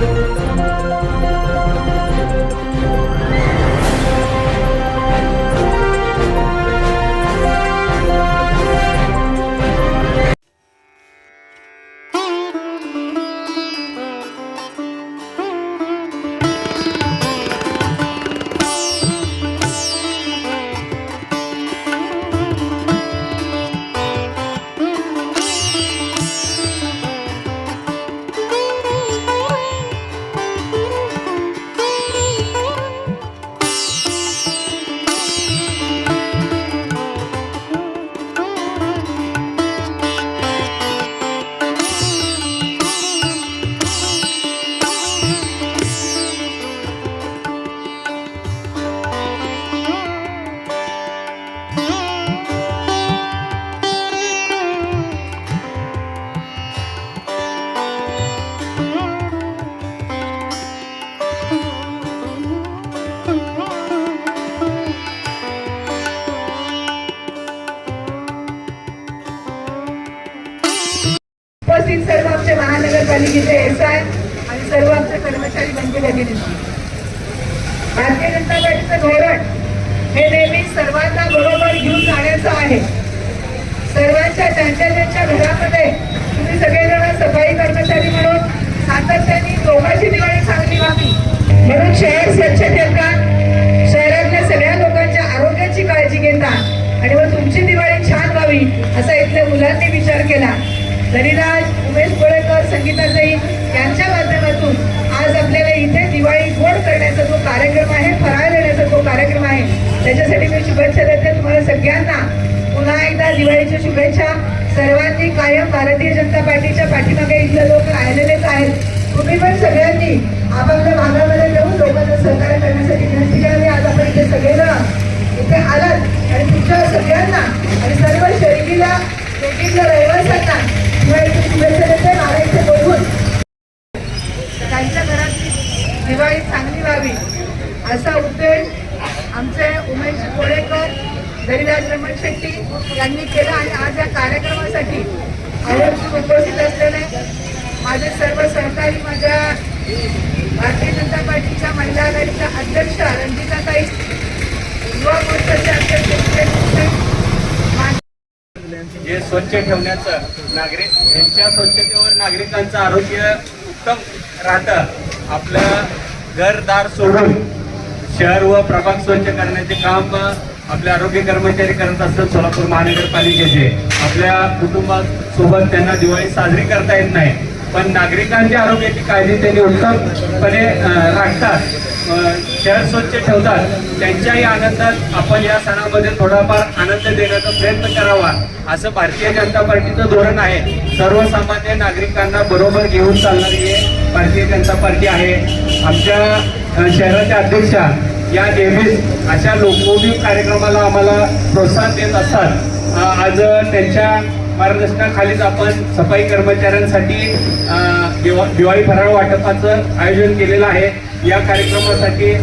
Música उपस्थित सर्व आमचे महानगरपालिकेचे एस आय आणि सर्व आमचे कर्मचारी बंधू भगिनी भारतीय जनता पार्टीचं धोरण हे नेहमी सर्वांना बरोबर घेऊन जाण्याचं आहे. सर्वांच्या त्यांच्या त्यांच्या घरामध्ये तुम्ही सगळेजण सफाई कर्मचारी म्हणून सातत्याने दोघांची दिवाळी चांगली व्हावी. म्हणून शहर स्वच्छ ठेवतात. शहरातल्या सगळ्या लोकांच्या आरोग्याची काळजी घेतात. आणि मग तुमची दिवाळी छान व्हावी असा इथल्या मुलांनी विचार केला. धनिराज उमेश कोळेकर संगीताताई यांच्या माध्यमातून आज आपल्याला इथे दिवाळी गोड करण्याचा जो कार्यक्रम आहे फराळ देण्याचा जो कार्यक्रम आहे त्याच्यासाठी मी शुभेच्छा देते. तुम्हाला सगळ्यांना पुन्हा एकदा दिवाळीच्या शुभेच्छा. सर्वांनी कायम भारतीय जनता पार्टीच्या पाठीमागे इथले लोक राहिलेलेच आहेत. तुम्ही पण सगळ्यांनी आपापल्या भागामध्ये जाऊन लोकांना सहकार्य करण्यासाठी विनंती करावी आज आपण इथे सगळेजण इथे आलात. आणि तुमच्या सगळ्यांना आणि सर्व शर्यतीला रहिवाशांना दिवाळीची शुभेच्छा देते त्यांच्या घरातली दिवाळी चांगली व्हावी असा उद्देश आमचे उमेश कोळेकर दरिराज रमण शेट्टी यांनी केला आणि आज या कार्यक्रमासाठी आवर्जून उपस्थित असलेले माझे सर्व सहकारी माझ्या भारतीय जनता पार्टीच्या महिला आघाडीच्या अध्यक्ष रंजिताताई युवा मोर्चाचे अध्यक्ष स्वच्छ ठेवण्याचं नागरिक यांच्या स्वच्छतेवर नागरिकांचं आरोग्य उत्तम राहतं. आपलं घरदार सोडून शहर व प्रभाग स्वच्छ करण्याचे काम आपले आरोग्य कर्मचारी करत असतात सोलापूर महानगरपालिकेचे. आपल्या कुटुंबासोबत त्यांना दिवाळी साजरी करता येत नाही. पण नागरिकांच्या आरोग्याची काळजी त्यांनी उत्तमपणे राखतात. शहर स्वच्छ ठेवतात त्यांच्याही आनंदात आपण या सणामध्ये थोडाफार आनंद देण्याचा प्रयत्न करावा असं भारतीय जनता पार्टीचं धोरण आहे. सर्वसामान्य नागरिकांना बरोबर घेऊन चालणारी हे भारतीय जनता पार्टी आहे. आमच्या शहराच्या अध्यक्षा या नेहमीच अशा लोकोपयोग कार्यक्रमाला आम्हाला प्रोत्साहन देत असतात. आज त्यांच्या मार्गदर्शनाखालीच आपण सफाई कर्मचाऱ्यांसाठी दिवा- दिवाळी फराळ वाटपाचं आयोजन केलेलं आहे. या कार्यक्रमासाठी